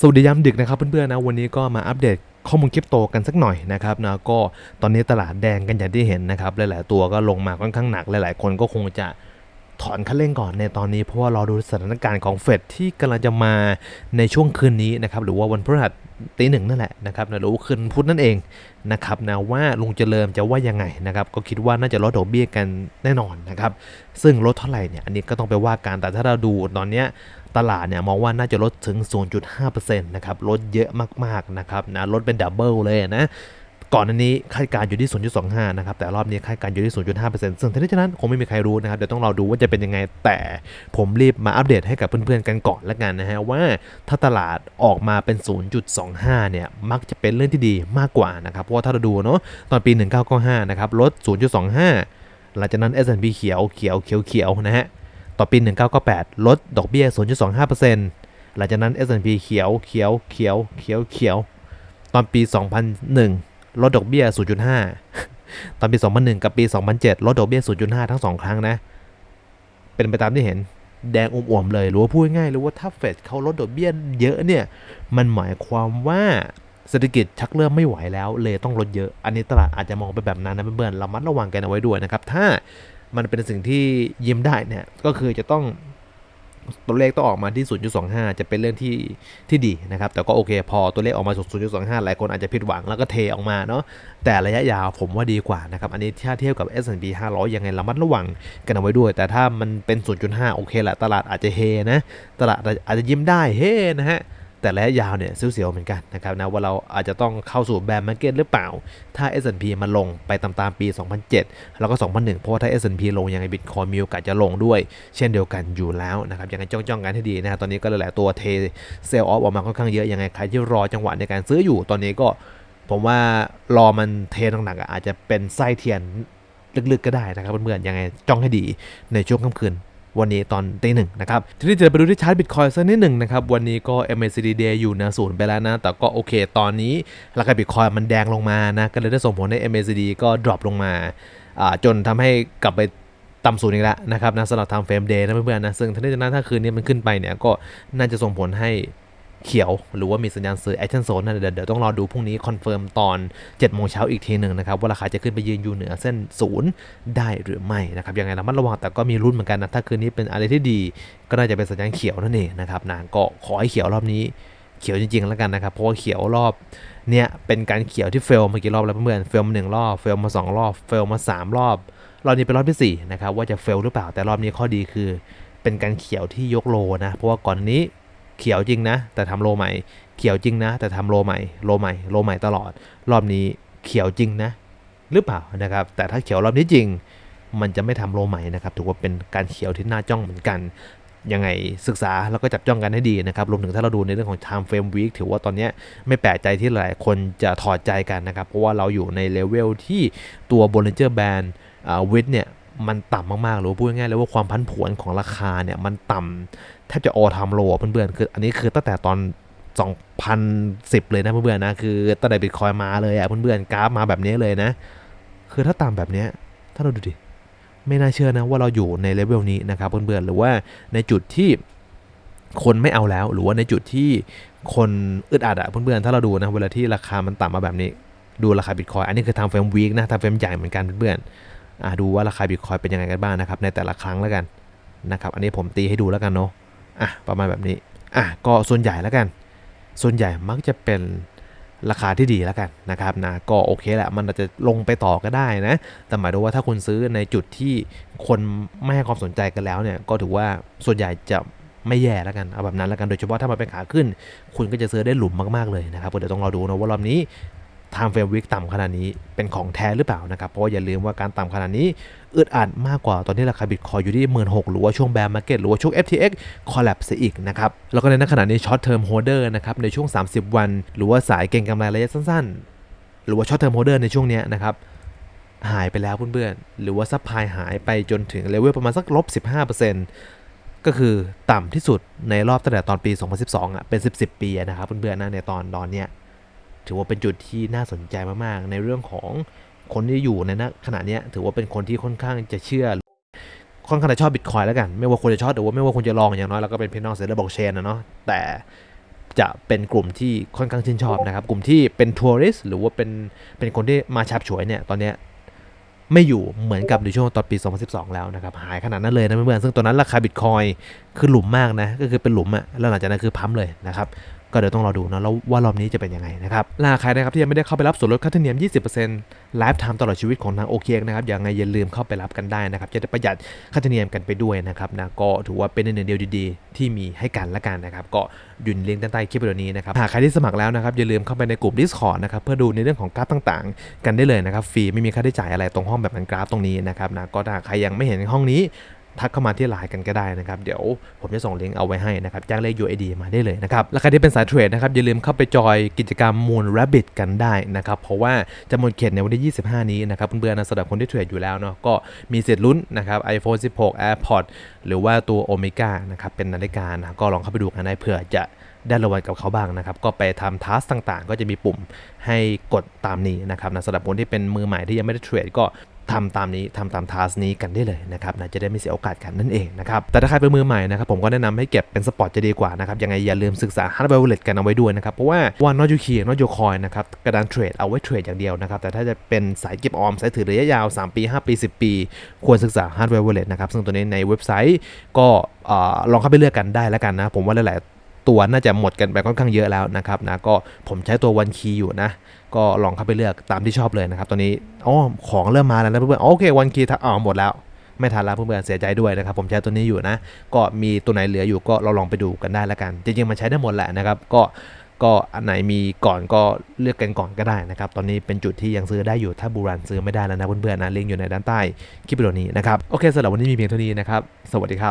สวัสดียามดึกนะครับเพื่อนๆนะวันนี้ก็มาอัปเดตข้อมูลคริปโตกันสักหน่อยนะครับนะก็ตอนนี้ตลาดแดงกันอย่างที่เห็นนะครับหลายๆตัวก็ลงมาค่อนข้างหนักหลายๆ คนก็คงจะ ถอนคันเร่งก่อนในตอนนี้เพราะว่ารอดูสถานการณ์ของเฟดที่กำลังจะมาในช่วงคืนนี้นะครับหรือว่าวันพฤหัสตีหนึ่งนั่นแหละนะครับนะหรือว่าคืนพุธนั่นเองนะครับนะว่าลุงเจริญจะว่ายังไงนะครับก็คิดว่าน่าจะลดดอกเบี้ยกันแน่นอนนะครับซึ่งลดเท่าไหร่เนี่ยอันนี้ก็ต้องไปว่ากันแต่ถ้าเราดูตอนเนี้ยตลาดเนี่ยมองว่าน่าจะลดถึง 0.5%นะครับลดเยอะมากๆนะครับนะลดเป็นดับเบิลเลยนะ ก่อนอันนี้คาดการอยู่ที่ 0.25 นะครับ แต่รอบนี้คาดการอยู่ที่ 0.5%ซึ่งทั้งนี้ทั้งนั้นคงไม่มีใครรู้นะครับ เดี๋ยวต้องรอดูว่าจะเป็นยังไง แต่ผมรีบมาอัปเดตให้กับเพื่อนๆกันก่อนแล้วกันนะฮะว่าถ้าตลาดออกมาเป็น 0.25 เนี่ย มักจะเป็นเรื่องที่ดีมากกว่านะครับ เพราะว่าถ้าเราดูเนาะตอนปี 1995 นะครับลด 0.25 หลังจากนั้น S&P เขียวเขียวเขียวเขียวนะฮะต่อปี 1998 ลดดอกเบี้ย 0.25%หลังจากนั้น S&P เขียวเขียวเขียวเขียวเขียวตอนปี 2001 ลดดอกเบี้ย 0.5 ตอนปี 2001 กับปี 2007 ลดดอกเบี้ย 0.5 ทั้ง 2 ครั้งนะ เป็นไปตามที่เห็น แดงอมๆเลย หรือว่าพูดง่ายๆหรือว่าถ้าเฟดเขาลดดอกเบี้ยเยอะเนี่ย มันหมายความว่าเศรษฐกิจชักเริ่มไม่ไหวแล้ว เลยต้องลดเยอะ อันนี้ตลาดอาจจะมองไปแบบนั้นนะเพื่อนๆเรามัดระวังกันเอาไว้ด้วยนะครับ ถ้ามันเป็นสิ่งที่ยิ้มได้เนี่ย ก็คือจะต้อง ตัวเลขต้องออกมาที่ 0.25 จะเป็นเรื่องที่ที่ดีนะครับ แต่ก็โอเคพอตัวเลขออกมา 0.25 หลายคนอาจจะผิดหวังแล้วก็เทออกมาเนาะ แต่ระยะยาวผมว่าดีกว่านะครับ อันนี้ถ้าเทียบกับ S&P 500 ยังไงระมัดระวังกันเอาไว้ด้วย แต่ถ้ามันเป็น 0.5 โอเคแหละ ตลาดอาจจะเฮนะ ตลาดอาจจะยิ้มได้เฮนะฮะ แต่ระยะยาวเนี่ยเสียวๆเหมือนกันนะครับนะว่าเราอาจจะต้องเข้าสู่แบร์มาร์เก็ตหรือเปล่า ถ้า S&P มันลงไปตามๆปี 2007 แล้วก็ 2001 เพราะว่าถ้า S&P ลงยังไงบิตคอยมีโอกาสจะลงด้วย เช่นเดียวกันอยู่แล้วนะครับยังไงจ้องๆกันให้ดีนะ ตอนนี้ก็หลายๆตัวเทเซลล์ออฟออกมาค่อนข้างเยอะยังไงใครที่รอจังหวะในการซื้ออยู่ตอนนี้ก็ผมว่ารอมันเทหนักๆอะอาจจะเป็นไส้เทียนลึกๆก็ได้นะครับเพื่อนๆยังไงจ้องให้ดีในช่วงค่ำคืน วันนี้ตอนตีหนึ่งนะครับ ทีนี้จะไปดูที่ชาร์ตบิตคอยสักนิดหนึ่งนะครับ วันนี้ก็ MACD Day อยู่เหนือศูนย์ไปแล้วนะ แต่ก็โอเค ตอนนี้ราคาบิตคอยมันแดงลงมานะ ก็เลยได้ส่งผลให้ MACD ก็ดรอปลงมา จนทำให้กลับไปต่ำสูงอีกแล้วนะครับนะสำหรับทางเฟรมเดย์นะเพื่อนๆนะซึ่งทั้งนี้ทั้งนั้นถ้าคืนนี้มันขึ้นไปเนี่ยก็น่าจะส่งผลให้ เขียว หรือว่ามีสัญญาณซื้อ action zone นะเดี๋ยวเดี๋ยวต้องรอดูพรุ่งนี้คอนเฟิร์มตอน7โมงเช้าอีกทีหนึ่งนะครับว่าราคาจะขึ้นไปยืนอยู่เหนือเส้นศูนย์ได้หรือไม่นะครับยังไงระมัดระวังแต่ก็มีรุ่นเหมือนกันนะถ้าคืนนี้เป็นอะไรที่ดี ก็น่าจะเป็นสัญญาณเขียวนั่นเองนะครับนะก็ขอให้เขียวรอบนี้เขียวจริงๆแล้วกันนะครับเพราะว่าเขียวรอบเนี่ยเป็นการเขียวที่เฟลมากี่รอบแล้วเพื่อนเฟลมาหนึ่งรอบเฟลมาสองรอบเฟลมาสามรอบรอบนี้เป็นรอบที่สี่นะครับว่าจะเฟลหรือเปล่าแต่รอบนี้ข้อดีคือ เป็นการเขียวที่ยกโลนะเพราะว่าก่อนนี้ เขียวจริงนะ แต่ทำโลใหม่ เขียวจริงนะ แต่ทำโลใหม่ โลใหม่ โลใหม่ตลอด รอบนี้เขียวจริงนะ หรือเปล่านะครับ แต่ถ้าเขียวรอบนี้จริง มันจะไม่ทำโลใหม่นะครับ ถือว่าเป็นการเขียวที่น่าจ้องเหมือนกัน ยังไงศึกษาแล้วก็จับจ้องกันให้ดีนะครับ รวมถึงถ้าเราดูในเรื่องของ time frame week ถือว่าตอนนี้ไม่แปลกใจที่หลายคนจะถอดใจกันนะครับ เพราะว่าเราอยู่ในเลเวลที่ตัว Bollinger Band อ่า width เนี่ย มันต่ำมากๆหรือพูดง่ายๆเลยว่าความพันผวนของราคาเนี่ยมันต่ำแทบจะ all time low อะเพื่อนๆคืออันนี้คือตั้งแต่ตอน 2010 เลยนะเพื่อนๆนะคือตั้งแต่บิตคอยมาเลยอะเพื่อนๆกราฟมาแบบนี้เลยนะ คือถ้าตามแบบนี้ถ้าเราดูดิไม่น่าเชื่อนะว่าเราอยู่ในเลเวลนี้นะครับเพื่อนๆหรือว่าในจุดที่คนไม่เอาแล้ว หรือว่าในจุดที่คนอึดอัดอะเพื่อนๆถ้าเราดูนะเวลาที่ราคามันต่ำมาแบบนี้ ดูราคาบิตคอยอันนี้คือทางเฟรมวีคนะทางเฟรมใหญ่เหมือนกันเพื่อนๆ ดูว่าราคาบิตคอยเป็นยังไงกันบ้างนะครับในแต่ละครั้งแล้วกันนะครับอันนี้ผมตีให้ดูแล้วกันเนาะอะประมาณแบบนี้อะก็ส่วนใหญ่แล้วกัน ส่วนใหญ่มักจะเป็นราคาที่ดีแล้วกันนะครับนะก็โอเคแหละมันอาจจะลงไปต่อก็ได้นะ แต่หมายถึงว่าถ้าคุณซื้อในจุดที่คนไม่ให้ความสนใจกันแล้วเนี่ยก็ถือว่าส่วนใหญ่จะไม่แย่แล้วกันเอาแบบนั้นแล้วกันโดยเฉพาะถ้ามันเป็นขาขึ้น คุณก็จะซื้อได้หลุมมากๆเลยนะครับเดี๋ยวต้องรอดูนะว่ารอบนี้ ทางเฟรมวิกต่ำขนาดนี้เป็นของแท้หรือเปล่านะครับ เพราะว่าอย่าลืมว่าการต่ำขนาดนี้อึดอัดมากกว่าตอนที่ราคาบิตคอยอยู่ที่หมื่นหหรือว่าช่วงแบร์มาร์เก็ตหรือว่าช่วง FTX คอล l ล p ซะอีกนะครับ แล้วก็ในขณะนี้ช็อตเทอมโฮเดอร์นะครับในช่วง 30 วัน หรือว่าสายเก็งกำไรระยะสั้นๆ หรือว่าช็อตเทอมโฮเดอร์ในช่วงนี้นะครับหายไปแล้วเพื่อนๆ หรือว่าซัพพลายหายไปจนถึงเลเวลประมาณสักลบ 15%ก็คือต่ำที่สุดในรอบตั้งแต่ตอนปี 2012อะเป็น 10 10 ปีนะครับเพื่อนๆนะในตอนตอนเนี้ย ถือว่าเป็นจุดที่น่าสนใจมากๆ ในเรื่องของคนที่อยู่ในณขณะนี้ถือว่าเป็นคนที่ค่อนข้างจะเชื่อค่อนข้างจะชอบบิตคอยแล้วกัน ไม่ว่าคุณจะชอบหรือว่าไม่ว่าคุณจะลองอย่างน้อยเราก็เป็นพี่น้องเซเลบล็อกเชนนะเนาะแต่จะเป็นกลุ่มที่ค่อนข้างชื่นชอบนะครับ กลุ่มที่เป็นทัวริสต์หรือว่าเป็นเป็นคนที่มาชับฉวยเนี่ยตอนเนี้ยไม่อยู่เหมือนกับในช่วงตอนปี 2012 แล้วนะครับ หายขนาดนั้นเลยนะเพื่อนๆซึ่งตอนนั้นราคาบิตคอยคือหลุมมากนะ ก็คือเป็นหลุมอะแล้วหลังจากนั้นคือพัมเลยนะครับ ก็เดี๋ยวต้องรอดูนะแล้วว่ารอบนี้จะเป็นยังไงนะครับลาใครนะครับที่ยังไม่ได้เข้าไปรับส่วนลดค่าธรรมเนียม 20%ไลฟ์ไทม์ตลอดชีวิตของทางโอเคนะครับยังไงอย่าลืมเข้าไปรับกันได้นะครับจะได้ประหยัดค่าธรรมเนียมกันไปด้วยนะครับนะก็ถือว่าเป็นหนึ่งเดียวดีๆ ที่มีให้กันละกันนะครับก็อยืนเลิงก์ด้านใต้คลิปวิดีโอนี้นะครับหากใครที่สมัครแล้วนะครับอย่าลืมเข้าไปในกลุ่ม Discord นะครับเพื่อดูในเรื่องของกราฟต่างๆ กันได้เลยนะครับฟรีไม่มีค่าใช้จ่ายอะไรตรงห้องแบบนั้นกราฟตรงนี้นะครับนะก็ถ้าใครยังไม่เห็นห้องนี้ ทักเข้ามาที่ไลน์กันก็ได้นะครับ เดี๋ยวผมจะส่งลิงก์เอาไว้ให้นะครับแจ้งเลข UID มาได้เลยนะครับแล้วใครที่เป็นสายเทรดนะครับอย่าลืมเข้าไปจอยกิจกรรม Moon Rabbit กันได้นะครับเพราะว่าจะหมดเขตในวันที่ 25 นี้นะครับเพื่อนๆนะสำหรับคนที่เทรดอยู่แล้วเนาะก็มีสิทธิ์ลุ้นนะครับ iPhone 16 AirPods หรือว่าตัว Omega นะครับเป็นนาฬิกานะก็ลองเข้าไปดูกันได้เผื่อจะได้รางวัลกับเขาบ้างนะครับ ก็ไปทำทัสต่างๆ ก็จะมีปุ่มให้กดตามนี้นะครับนะสำหรับคนที่เป็นมือใหม่ที่ยังไม่ได้เทรดก็ ทำตามนี้ทำตามทัสนี้กันได้เลยนะครับนะจะได้ไม่เสียโอกาสกันนั่นเองนะครับแต่ถ้าใครเป็นมือใหม่นะครับผมก็แนะนำให้เก็บเป็นสปอร์ตจะดีกว่านะครับยังไงอย่าลืมศึกษา hardware wallet กันเอาไว้ด้วยนะครับเพราะว่าว่า not you key not your coin นะครับกระดานเทรดเอาไว้เทรดอย่างเดียวนะครับแต่ถ้าจะเป็นสายเก็บออมสายถือระยะยาว 3 ปี 5 ปี 10 ปี ควรศึกษา hardware wallet นะครับซึ่งตัวนี้ในเว็บไซต์ก็ลองเข้าไปเลือกกันได้แล้วกันนะผมว่าหลายๆ ตัวน่าจะหมดกันไปค่อนข้างเยอะแล้วนะครับนะก็ผมใช้ตัว one key อยู่นะ ก็ลองเข้าไปเลือกตามที่ชอบเลยนะครับตอนนี้อ๋อของเริ่มมาแล้วนะเพื่อนๆโอเควันคีย์อ๋อหมดแล้วไม่ทันแล้วเพื่อนๆเสียใจด้วยนะครับ ผมใช้ตัวนี้อยู่นะ ก็มีตัวไหนเหลืออยู่ก็เราลองไปดูกันได้แล้วกัน จริงๆมันใช้ได้หมดแหละนะครับก็ก็อันไหนมีก่อนก็เลือกกันก่อนก็ได้นะครับ ตอนนี้เป็นจุดที่ยังซื้อได้อยู่ถ้าบูรันซื้อไม่ได้แล้วนะเพื่อนๆนะลิงก์อยู่ในด้านใต้คลิปวิดีโอนี้นะครับโอเคสำหรับวันนี้มีเพียงเท่านี้นะครับ สวัสดีครับ